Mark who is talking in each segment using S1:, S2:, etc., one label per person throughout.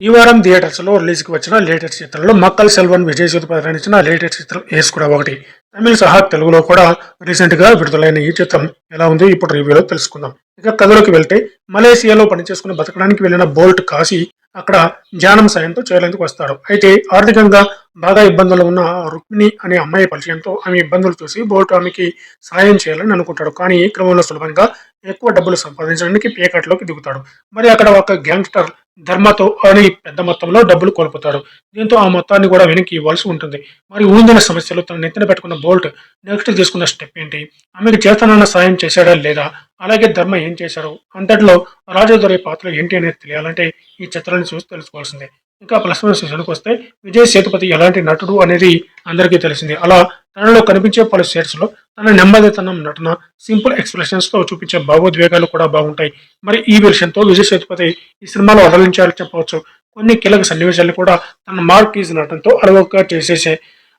S1: ఈ వారం థియేటర్స్లో వచ్చిన లేటెస్ట్ చిత్రాల్లో మక్కల్ సెల్వన్ విజయ్ సేతుపతి నటించిన లేటెస్ట్ చిత్రం ఏస్ కూడా ఒకటి. తమిళ సహా తెలుగులో కూడా రీసెంట్గా విడుదలైన ఈ చిత్రం ఎలా ఉంది ఇప్పుడు రివ్యూలో తెలుసుకుందాం. ఇక కథలోకి వెళ్తే మలేసియాలో పనిచేసుకుని బతకడానికి వెళ్ళిన బోల్ట్ కాశీ అక్కడ ధ్యానం సాయంతో చేరేందుకు వస్తాడు. అయితే ఆర్థికంగా బాగా ఇబ్బందులు ఉన్న రుక్మిణి అనే అమ్మాయి పరిచయంతో ఆమె ఇబ్బందులు చూసి బోల్ట్ ఆమెకి సాయం చేయాలని అనుకుంటాడు. కానీ ఈ క్రమంలో సులభంగా ఎక్కువ డబ్బులు సంపాదించడానికి పేకాట్లోకి దిగుతాడు. మరి అక్కడ ఒక గ్యాంగ్స్టర్ ధర్మతో అని పెద్ద మొత్తంలో డబ్బులు కోల్పోతాడు. దీంతో ఆ మొత్తాన్ని కూడా వెనక్కి ఇవ్వాల్సి ఉంటుంది. మరి ఊందిన సమస్యలు తన నెత్తిన పెట్టుకున్న బోల్ట్ నెక్స్ట్ తీసుకున్న స్టెప్ ఏంటి? ఆమెకు చేతనన్న సాయం చేశాడా లేదా? అలాగే ధర్మ ఏం చేశారు? అంతటిలో రాజదొరే పాత్ర ఏంటి అనేది తెలియాలంటే ఈ చిత్రాన్ని చూసి తెలుసుకోవాల్సిందే. ఇంకా ప్లస్ వన్ సెషన్కి వస్తే విజయ్ సేతుపతి ఎలాంటి నటుడు అనేది అందరికీ తెలిసింది. అలా తనలో కనిపించే పలు షేడ్స్ తన నెమ్మదితనం నటన సింపుల్ ఎక్స్ప్రెషన్స్తో చూపించే భావోద్వేగాలు కూడా బాగుంటాయి. మరి ఈ విషయంతో తో విజయ్ సేతుపతి ఈ సినిమాలో వదలించాలని చెప్పవచ్చు. కొన్ని కీలక సన్నివేశాలు కూడా తన మార్క్ ఈజ్ నటనతో అలవగా చేసేసే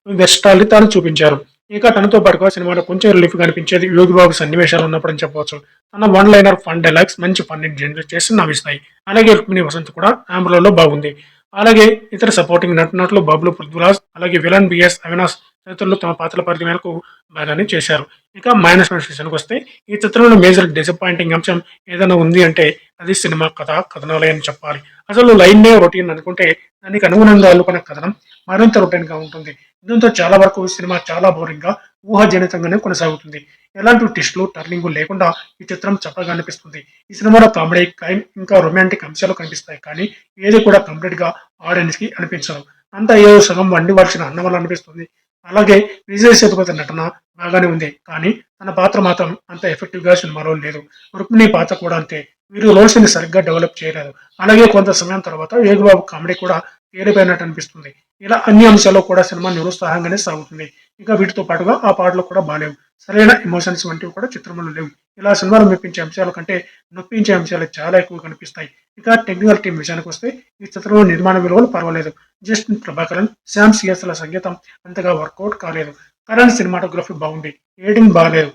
S1: వెస్టాల్ని తాను చూపించారు. ఇక తనతో పాటుగా సినిమాలో కొంచెం రిలీఫ్ కనిపించేది యోగిబాబు సన్నివేశాలు ఉన్నప్పుడని చెప్పవచ్చు. తన వన్ లైనర్ ఫన్ డైలాగ్స్ మంచి ఫన్ జనరేట్ చేసి నవ్విస్తాయి. అలాగే రుక్మిణి వసంత్ కూడా ఆంబులలో బాగుంది. అలాగే ఇతర సపోర్టింగ్ నటునట్లు బబ్లు పృథ్వరాజ్ అలాగే విలన్ బిఎస్ అవినాష్ తదితరులు తమ పాత్రల పరిధి మేరకు బాగానే చేశారు. ఇక మైనస్ విషయానికి వస్తే ఈ చిత్రంలో మేజర్ డిసప్పాయింటింగ్ అంశం ఏదైనా ఉంది అంటే అది సినిమా కథ కథనాలయం చెప్పాలి. అసలు లైన్నే రొటీన్ అనుకుంటే దానికి అనుగుణంగా అల్లుకున్న కథనం మరింత రొటీన్గా ఉంటుంది. దీంతో చాలా వరకు సినిమా చాలా బోరింగ్గా ఊహాజనితంగానే కొనసాగుతుంది. ఎలాంటి టిస్టులు టర్నింగ్ లేకుండా ఈ చిత్రం చక్కగా అనిపిస్తుంది. ఈ సినిమాలో కామెడీ క్రైమ్ ఇంకా రొమాంటిక్ అంశాలు కనిపిస్తాయి. కానీ ఏది కూడా కంప్లీట్గా ఆడియన్స్కి ఆడియన్స్కి అనిపించదు. అంతా ఏదో సగం వండి వాల్సిన అన్న వల్ల అనిపిస్తుంది. అలాగే విజయ్ సేతుపతి నటన బాగానే ఉంది. కానీ తన పాత్ర మాత్రం అంత ఎఫెక్టివ్గా సినిమాలో లేదు. రుక్మిణి పాత్ర కూడా అంతే. వీరు రోల్స్ సరిగ్గా డెవలప్ చేయలేదు. అలాగే కొంత సమయం తర్వాత వేగుబాబు కామెడీ కూడా తేలిపోయినట్టు అనిపిస్తుంది. ఇలా అన్ని అంశాల్లో కూడా సినిమా నిరుత్సాహంగానే సాగుతుంది. ఇంకా వీటితో పాటుగా ఆ పాటలు కూడా బాగాలేవు. సరైన ఎమోషన్స్ వంటివి కూడా చిత్రంలో లేవు. ఇలా సినిమాలు మెప్పించే అంశాల కంటే నొప్పించే అంశాలు చాలా ఎక్కువ కనిపిస్తాయి. ఇక టెక్నికల్ టీం విషయానికి వస్తే ఈ చిత్రంలో నిర్మాణ విలువలు పర్వాలేదు. జస్టిన్ ప్రభాకరన్ శామ్ సిఎస్ల సంగీతం అంతగా వర్కౌట్ కాలేదు. కరణ్ సినిమాటోగ్రఫీ బాగుంది. ఎడిటింగ్ బాగాలేదు.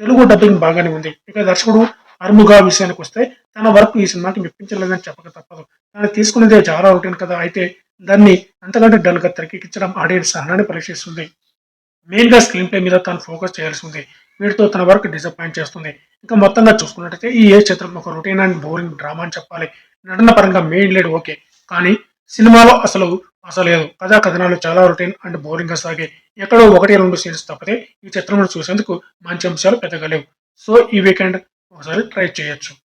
S1: తెలుగు డబ్బింగ్ బాగానే ఉంది. ఇక దర్శకుడు అరుముగా విషయానికి వస్తే తన వర్క్ ఈ సినిమాకి మెప్పించలేదని చెప్పక తప్పదు. తను తీసుకునేదే చాలా రొటీన్ కదా. అయితే దాన్ని అంతకంటే డల్గా తెరకెక్కించడం ఆడియన్స్ సహనాన్ని పరీక్షిస్తుంది. మెయిన్గా స్క్రీన్ ప్లే మీద తాను ఫోకస్ చేయాల్సి ఉంది. వీటితో తన వరకు డిసప్పాయింట్ చేస్తుంది. ఇంకా మొత్తంగా చూసుకున్నట్టయితే ఈ ఏ చిత్రం ఒక రొటీన్ అండ్ బోరింగ్ డ్రామా అని చెప్పాలి. నటన పరంగా మెయిన్ లేడు ఓకే. కానీ సినిమాలో అసలు అసలేదు కథా కథనాలు చాలా రొటీన్ అండ్ బోరింగ్గా సాగే. ఎక్కడో ఒకటి రెండు సీన్స్ తప్పితే ఈ చిత్రంలో చూసేందుకు మంచి అంశాలు పెద్దగా లేవు. సో ఈ వీకెండ్ ఒకసారి ట్రై చేయొచ్చు.